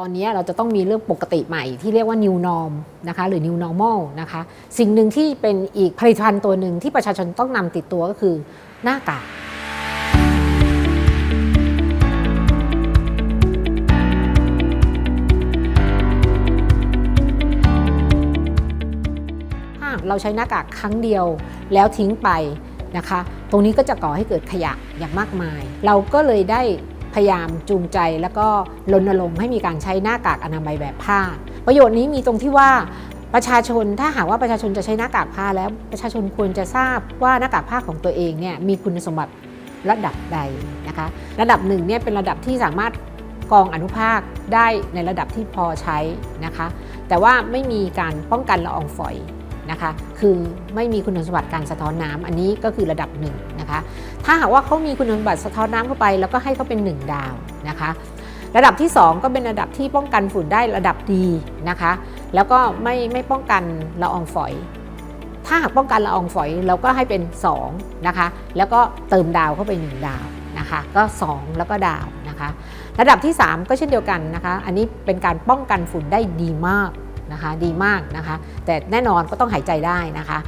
ตอนนี้เราจะต้องมีเรื่องปกติใหม่ที่เรียกว่า new norm นะคะหรือ new normal นะคะสิ่งหนึ่งที่เป็นอีกผลิตภัณฑ์ตัวหนึ่งที่ประชาชนต้องนำติดตัวก็คือหน้ากากถ้าเราใช้หน้ากากครั้งเดียวแล้วทิ้งไปนะคะ ตรงนี้ก็จะก่อให้เกิดขยะอย่างมากมาย เราก็เลยได้ พยายามจูงใจแล้วก็รณรงค์ให้มีการใช้หน้ากากอนามัยแบบผ้า ประโยชน์นี้มีตรงที่ว่าประชาชนถ้าหากว่าประชาชนจะใช้หน้ากากผ้าแล้วประชาชนควรจะทราบว่าหน้ากากผ้าของตัวเองเนี่ยมีคุณสมบัติระดับใดนะคะระดับหนึ่งเนี่ยเป็นระดับที่สามารถกรองอนุภาคได้ในระดับที่พอใช้นะคะ แต่ว่าไม่มีการป้องกันละอองฝอย นะคะคือไม่มีคุณสมบัติการสะท้อนน้ำอันนี้ก็คือระดับหนึ่งนะคะถ้าหากว่าเขามีคุณสมบัติสะท้อนน้ำเข้าไป แล้วก็ให้เขาเป็น 1 ดาวนะคะระดับที่ 2 ก็เป็นระดับที่ป้องกันฝุ่นได้ระดับดีนะคะแล้วก็ไม่ไม่ป้องกันละอองฝอย ถ้าหากป้องกันละอองฝอยเราก็ให้เป็น2นะคะแล้วก็เติมดาวเข้าไป 1 ดาวนะคะก็ 2 แล้วก็ดาวนะคะระดับที่ 3 ก็เช่นเดียวกันนะคะอันนี้เป็นการป้องกันฝุ่นได้ดีมาก นะคะดีมากนะคะ แต่แน่นอนก็ต้องหายใจได้นะคะ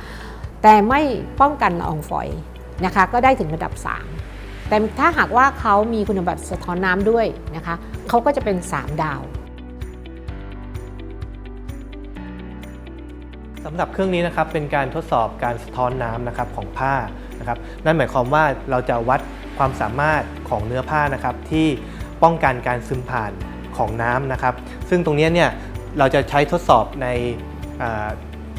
แต่ไม่ป้องกันละอองฝอยนะคะก็ได้ถึงระดับ 3 แต่ถ้าหากว่าเขามีคุณสมบัติสะท้อนน้ำด้วยนะคะเขาก็จะเป็น 3 ดาวสำหรับเครื่องนี้นะครับเป็นการทดสอบการสะท้อนน้ำนะครับของผ้านะครับนั่นหมายความว่าเราจะวัดความสามารถของเนื้อผ้านะครับที่ป้องกันการซึมผ่านของน้ำนะครับ ซึ่งตรงนี้เนี่ย เราจะใช้ทดสอบใน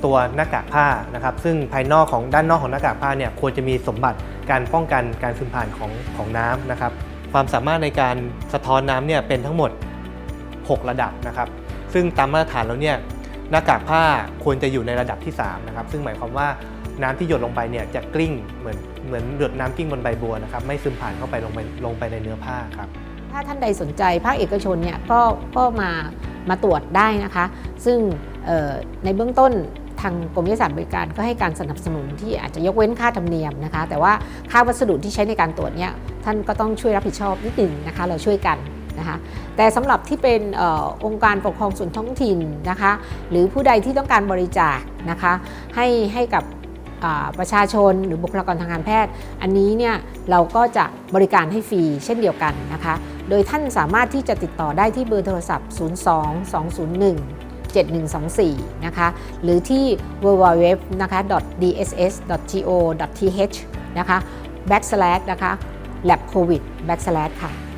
ตัวหน้ากากผ้านะครับ ซึ่งภายนอกของด้านนอกของหน้ากากผ้าเนี่ยควรจะมีสมบัติการป้องกันการซึมผ่านของของน้ำนะครับ ความสามารถในการสะท้อนน้ำเนี่ยเป็นทั้งหมด 6 ระดับนะครับ ซึ่งตามมาตรฐานแล้วเนี่ยหน้ากากผ้าควรจะอยู่ในระดับที่3นะครับซึ่งหมายความว่าน้ำที่หยดลงไปเนี่ยจะกลิ้งเหมือนเหมือนหยดน้ำกลิ้งบนใบบัวนะครับไม่ซึมผ่านเข้าไปลงไปลงไปในเนื้อผ้าครับถ้าท่านใดสนใจภาคเอกชนเนี่ยก็ก็มา มาตรวจได้นะคะ ซึ่งในเบื้องต้นทางกรมวิทยาศาสตร์บริการก็ให้การสนับสนุนที่อาจจะยกเว้นค่าธรรมเนียมนะคะ แต่ว่าค่าวัสดุที่ใช้ในการตรวจเนี่ยท่านก็ต้องช่วยรับผิดชอบนิดหนึ่งนะคะ เราช่วยกันนะคะ แต่สำหรับที่เป็นออองค์การปกครองส่วนท้องถิ่นนะคะ หรือผู้ใดที่ต้องการบริจาคนะคะ ให้ให้กับ ประชาชนหรือบุคลากรทางการแพทย์ อันนี้เนี่ยเราก็จะบริการให้ฟรีเช่นเดียวกันนะคะ โดยท่านสามารถที่จะติดต่อได้ที่เบอร์โทรศัพท์ 02 201 7124 นะคะ หรือที่ www นะคะ dss.go.th นะคะ backslash นะคะ lab covid backslash ค่ะ